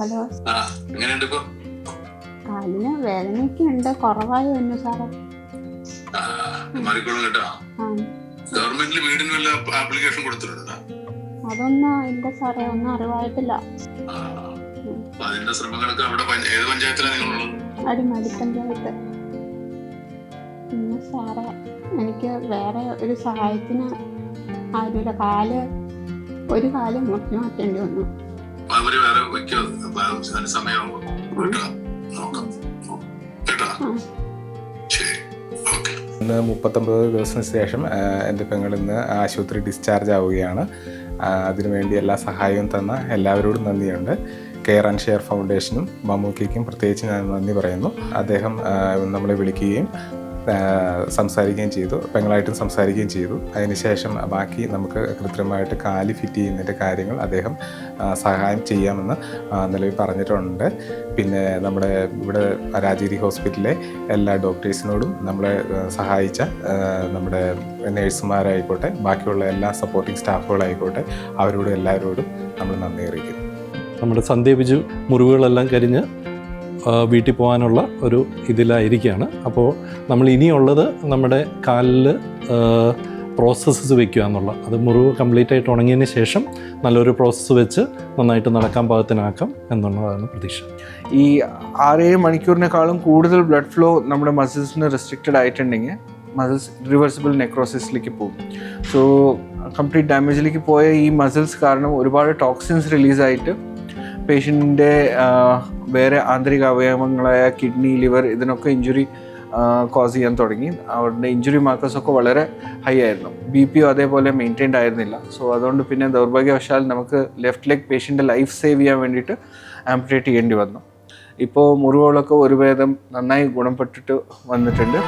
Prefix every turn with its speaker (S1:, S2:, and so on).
S1: Hello.
S2: എങ്ങനെയുണ്ട് ഇപ്പൊ?
S1: കാലിന് വേദനയൊക്കെ ഉണ്ട്. കുറവായി വന്നു സാറേ
S2: മാറിക്കോളും കേട്ടോ. ഗവൺമെന്റിൽ വീടിന് വല്ല ആപ്ലിക്കേഷൻ കൊടുത്തിട്ടുണ്ടോ?
S1: അതൊന്നും ഇല്ല സാറേ. ഒന്നും അറിവായിട്ടില്ല.
S2: അതിന്റെ ശ്രമങ്ങളൊക്കെ അവിടെ ഏത് പഞ്ചായത്തിലാണ് നിങ്ങളുള്ളത്?
S1: അടിമാലി പഞ്ചായത്ത്. പിന്നെ സാറേ എനിക്ക് വേറെ ഒരു സഹായത്തിന് ആരുമില്ല. കാൽ ഒരു കാൽ മുറിഞ്ഞു മാറ്റേണ്ടി വന്നു.
S2: അവർ വേറെ അപ്പൊ അതിന് സമയമാകുമ്പോ കേട്ടോ നോക്കാം. കേട്ടോ
S1: ആ
S2: ശരി. ഓക്കെ.
S3: ഇന്ന് മുപ്പത്തൊമ്പത് ദിവസത്തിന് ശേഷം എന്റെ പെങ്ങൾ ഇന്ന് ആശുപത്രി ഡിസ്ചാർജ് ആവുകയാണ്. അതിനുവേണ്ടി എല്ലാ സഹായവും തന്ന എല്ലാവരോടും നന്ദിയുണ്ട്. കെയർ ആൻഡ് ഷെയർ ഫൗണ്ടേഷനും മമ്മൂക്കിക്കും പ്രത്യേകിച്ച് ഞാൻ നന്ദി പറയുന്നു. അദ്ദേഹം നമ്മളെ വിളിക്കുകയും സംസാരിക്കുകയും ചെയ്തു പെങ്ങളായിട്ടും സംസാരിക്കുകയും ചെയ്തു. അതിനുശേഷം ബാക്കി നമുക്ക് കൃത്രിമമായിട്ട് കാൽ ഫിറ്റ് ചെയ്യുന്നതിന്റെ കാര്യങ്ങൾ അദ്ദേഹം സഹായം ചെയ്യാമെന്ന് നിലവിൽ പറഞ്ഞിട്ടുണ്ട്. പിന്നെ നമ്മുടെ ഇവിടെ രാജഗിരി ഹോസ്പിറ്റലിലെ എല്ലാ ഡോക്ടേഴ്സിനോടും നമ്മളെ സഹായിച്ച നമ്മുടെ നേഴ്സുമാരായിക്കോട്ടെ ബാക്കിയുള്ള എല്ലാ സപ്പോർട്ടിംഗ് സ്റ്റാഫുകളായിക്കോട്ടെ അവരോടും എല്ലാവരോടും നമ്മൾ നന്ദി അറിയിക്കുന്നു.
S4: നമ്മുടെ സന്ധ്യപിച്ചു മുറിവുകളെല്ലാം കരിഞ്ഞ് വീട്ടിൽ പോകാനുള്ള ഒരു ഇതിലായിരിക്കുകയാണ്. അപ്പോൾ നമ്മൾ ഇനിയുള്ളത് നമ്മുടെ കാലിൽ പ്രോസസ്സസ് വെക്കുക എന്നുള്ള അത് മുറിവ് കംപ്ലീറ്റ് ആയിട്ട് ഉണങ്ങിയതിന് ശേഷം നല്ലൊരു പ്രോസസ്സ് വെച്ച് നന്നായിട്ട് നടക്കാൻ പാകത്തിനാക്കാം എന്നുള്ളതാണ് പ്രതീക്ഷ.
S5: ഈ ആറേഴ് മണിക്കൂറിനേക്കാളും കൂടുതൽ ബ്ലഡ് ഫ്ലോ നമ്മുടെ മസിൽസിന് റെസ്ട്രിക്റ്റഡ് ആയിട്ടുണ്ടെങ്കിൽ മസിൽസ് റിവേഴ്സിബിൾ നെക്രോസിസിലേക്ക് പോകും. സോ കംപ്ലീറ്റ് ഡാമേജിലേക്ക് പോയ ഈ മസിൽസ് കാരണം ഒരുപാട് ടോക്സിൻസ് റിലീസായിട്ട് പേഷ്യന്റിന്റെ വേറെ ആന്തരിക അവയവങ്ങളായ കിഡ്നി ലിവർ ഇതിനൊക്കെ ഇഞ്ചുറി കോസ് ചെയ്യാൻ തുടങ്ങി. അവരുടെ ഇഞ്ചുറി മാർക്കേഴ്സൊക്കെ വളരെ ഹൈ ആയിരുന്നു. ബി പി അതേപോലെ മെയിന്റൈൻഡ് ആയിരുന്നില്ല. സോ അതുകൊണ്ട് പിന്നെ ദൗർഭാഗ്യവശാൽ നമുക്ക് ലെഫ്റ്റ് ലെഗ് പേഷ്യന്റെ ലൈഫ് സേവ് ചെയ്യാൻ വേണ്ടിയിട്ട് ആംപ്ലേറ്റ് ചെയ്യേണ്ടി വന്നു. ഇപ്പോൾ മുറിവുകളൊക്കെ ഒരു ഭേദം നന്നായി ഗുണപ്പെട്ടിട്ട് വന്നിട്ടുണ്ട്.